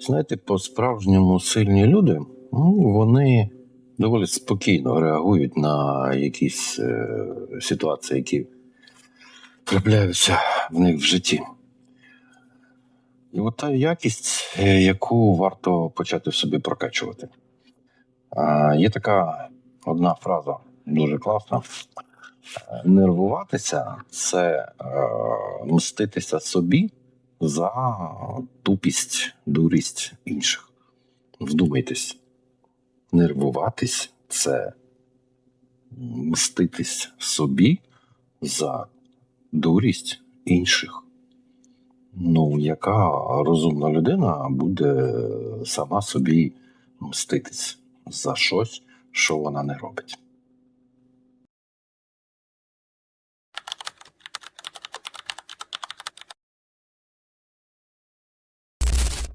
Знаєте, по-справжньому сильні люди, ну, вони доволі спокійно реагують на якісь е, ситуації, які трапляються в них в житті. І от та якість, е, яку варто почати в собі прокачувати. А, є така одна фраза дуже класна. Е, Нервуватися це е, мститися собі за тупість, дурість інших. Вдумайтесь, нервуватись це мститись собі за дурість інших. Ну, яка розумна людина буде сама собі мститись за щось, що вона не робить.